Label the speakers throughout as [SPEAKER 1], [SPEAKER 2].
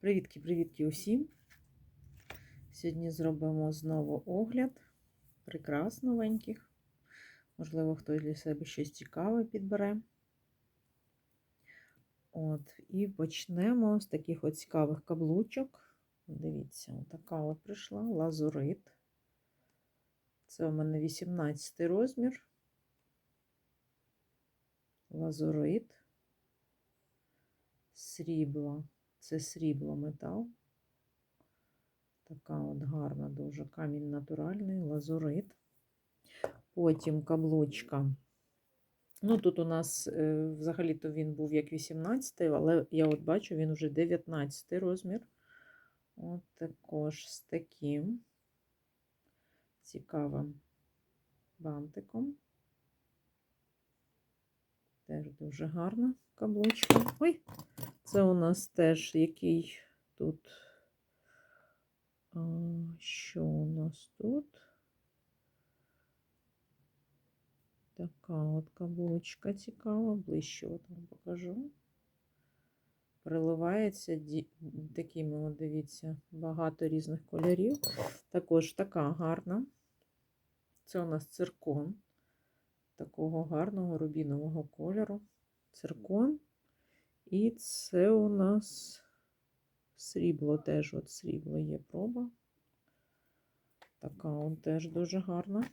[SPEAKER 1] Привітки-привітки усім! Сьогодні зробимо знову огляд прикрас новеньких. Можливо, хтось для себе щось цікаве підбере. От, І почнемо з таких от цікавих каблучок. Дивіться, така от прийшла лазурит. Це у мене 18 розмір. Лазурит. Срібло. Це срібло метал. Така от гарна дуже камінь натуральний, лазурит. Потім каблучка. Ну, тут у нас е, взагалі-то він був як 18, але я от бачу, він вже 19 розмір. От також з таким цікавим бантиком. Теж дуже гарна каблучка. Ой! Це у нас теж який тут. А, що у нас тут? Така от каблучка цікава, ближче от вам покажу. Приливається такими, от дивіться, багато різних кольорів. Також така гарна. Це у нас циркон такого гарного рубінового кольору. Циркон. І це у нас срібло теж от срібло є проба. Така он теж дуже гарна.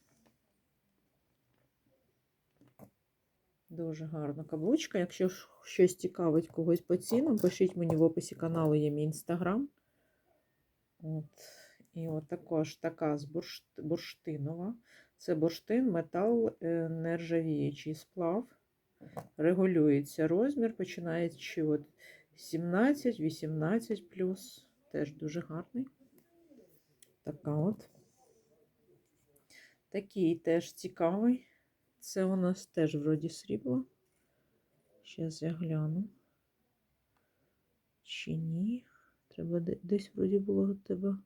[SPEAKER 1] Дуже гарна каблучка. Якщо щось цікавить когось по цінам, пишіть мені в описі каналу є мій інстаграм. От. І от також така з бурштинова. Це бурштин, метал е, нержавіючий сплав регулюється розмір, починаючи от 17, 18 плюс. Теж дуже гарний. Така от. Такий теж цікавий. Це у нас теж вроді срібло. Зараз я гляну. Чи ні? Треба десь вроді було тебе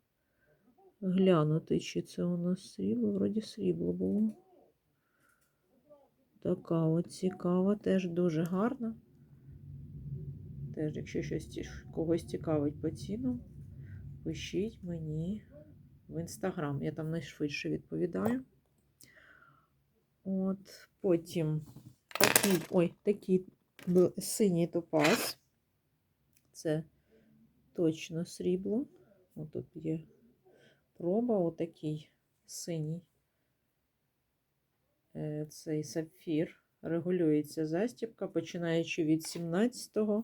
[SPEAKER 1] глянути, чи це у нас срібло. Вроді срібло було. Така от цікава, теж дуже гарна. Теж, якщо щось когось цікавить по цінам, пишіть мені в інстаграм. Я там найшвидше відповідаю. От, потім такий, ой, такий синій топаз. Це точно срібло. Ось тут є проба, отакий синій. Е, цей сапфір регулюється застібка, починаючи від 17-го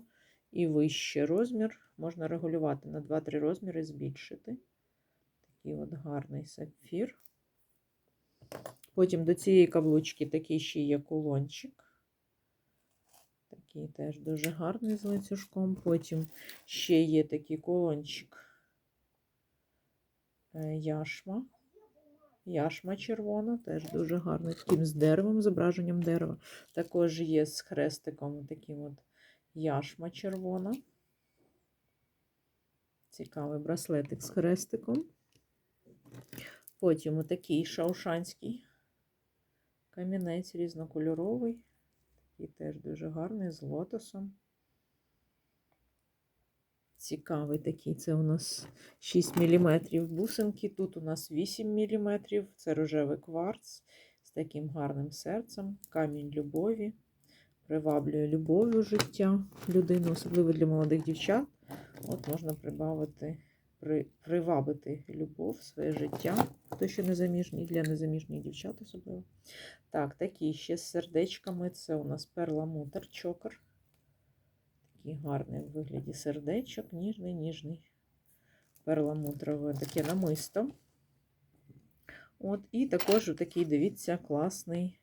[SPEAKER 1] і вище розмір. Можна регулювати на 2-3 розміри, збільшити. Такий от гарний сапфір. Потім до цієї каблучки такий ще є кулончик. Такий теж дуже гарний з ланцюжком. Потім ще є такий кулончик яшма. Яшма червона, теж дуже гарна, таким з деревом, зображенням дерева. Також є з хрестиком таким от яшма червона. Цікавий браслетик з хрестиком. Потім отакий шаушанський камінець різнокольоровий. Такий теж дуже гарний з лотосом. Цікавий такий. Це у нас 6 мм бусинки. Тут у нас 8 мм. Це рожевий кварц з таким гарним серцем, камінь любові. Приваблює любов'ю життя людини, особливо для молодих дівчат. От можна прибавити, при, привабити любов своє життя. Хто ще незаміжній, для незаміжніх дівчат особливо. Так, такі ще з сердечками. Це у нас перламутр чокер. Такий гарний в вигляді сердечок, ніжний, ніжний, перламутрове таке намисто. От, І також такий, дивіться, класний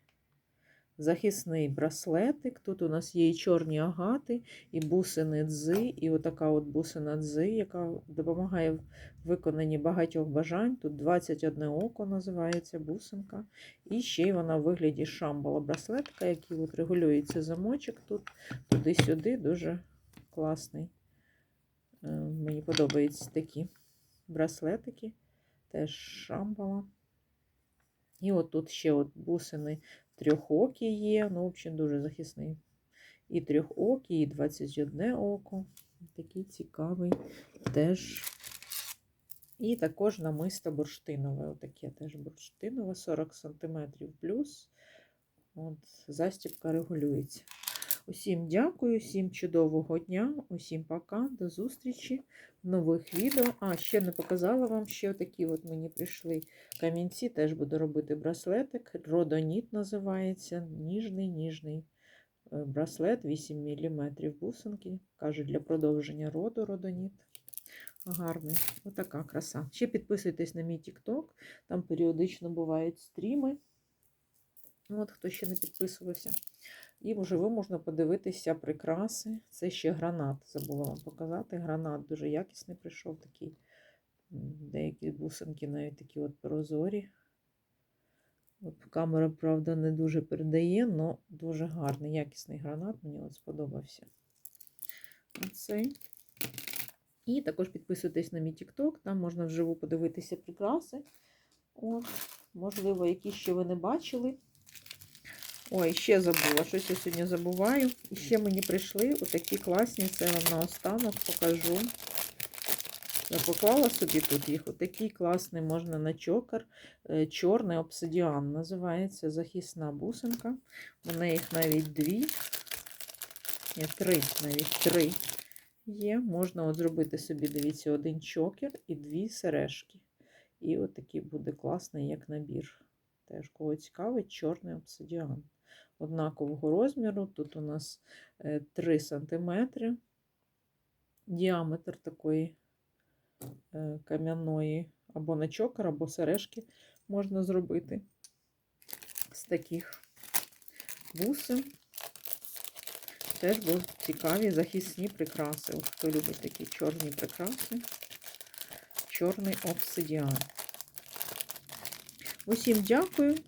[SPEAKER 1] захисний браслетик. Тут у нас є і чорні агати, і бусини дзи, і отака от бусина дзи, яка допомагає в виконанні багатьох бажань. Тут 21 око називається бусинка. І ще й вона в вигляді шамбала браслетка, який от регулюється замочок тут, туди-сюди, дуже класний. Е, мені подобаються такі браслетики, теж шамбала. І от тут ще от бусини трьохокі є, ну, в общем, дуже захисний. І трьохокі, і 21 око. Такий цікавий теж. І також намисто бурштинове. Отаке теж бурштинове, 40 см плюс. От, застібка регулюється. Усім дякую, всім чудового дня, усім пока, до зустрічі в нових відео. А, ще не показала вам, ще такі от мені прийшли камінці. Теж буду робити браслетик. Родоніт називається. Ніжний, ніжний е, браслет, 8 мм бусинки. Каже, для продовження роду родоніт. Гарний. Отака краса. Ще підписуйтесь на мій TikTok, там періодично бувають стріми. От, хто ще не підписувався. І вживу можна подивитися прикраси. Це ще гранат. Забула вам показати. Гранат дуже якісний прийшов такий. Деякі бусинки навіть такі от прозорі. От камера, правда, не дуже передає, але дуже гарний, якісний гранат. Мені от сподобався. Оцей. І також підписуйтесь на мій TikTok, там можна вживу подивитися прикраси. От, можливо, які ще ви не бачили. Ой, ще забула, щось я сьогодні забуваю. І ще мені прийшли отакі класні, це вам наостанок покажу. Я поклала собі тут їх. Отакий класний можна на чокер. Е, Чорний обсидіан називається захисна бусинка. У мене їх навіть дві. Ні, три, навіть три є. Можна от зробити собі, дивіться, один чокер і дві сережки. І от буде класний, як набір. Теж кого цікавить, чорний обсидіан. Однакового розміру. Тут у нас е, 3 см. Діаметр такої е, кам'яної або на чокер, або сережки можна зробити з таких бусин. Теж будуть цікаві захисні прикраси. Хто любить такі чорні прикраси, чорний обсидіан. Усім дякую,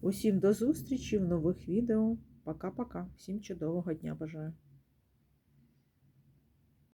[SPEAKER 1] усім до зустрічі в нових відео. Пока-пока. Всім чудового дня бажаю.